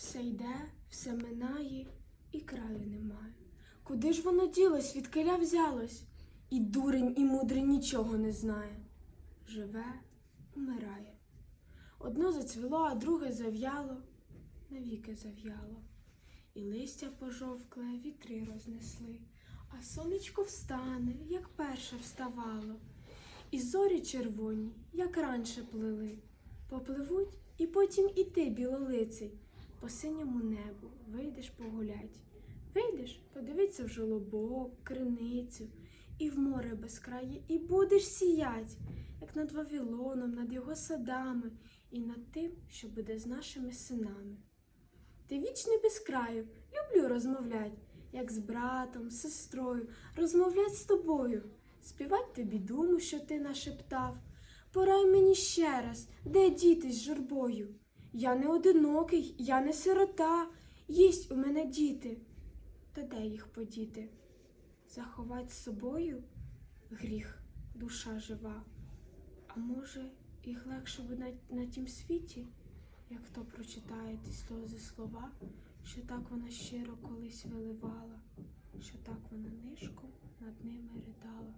Все йде, все минає, і краю немає. Куди ж воно ділось, відкиля взялось? І дурень, і мудрий нічого не знає. Живе, умирає. Одно зацвіло, а друге зав'яло, навіки зав'яло. І листя пожовкле, вітри рознесли, а сонечко встане, як перше вставало. І зорі червоні, як раніше плили, попливуть, і потім і ти, білолиций, по синьому небу вийдеш погулять. Вийдеш, подивиться в жолобок, криницю, і в море безкрає, і будеш сіять, як над Вавилоном, над його садами, і над тим, що буде з нашими синами. Ти вічний без краю, люблю розмовлять, як з братом, сестрою, розмовлять з тобою, співать тобі думу, що ти нашептав. Порай мені ще раз, де діти з журбою. Я не одинокий, я не сирота, єсть у мене діти. Та де їх подіти? Заховать з собою гріх, душа жива. А може, їх легше буде на, на тім світі, як хто прочитає ті сльози слова, що так вона щиро колись виливала, що так вона нишком над ними ридала.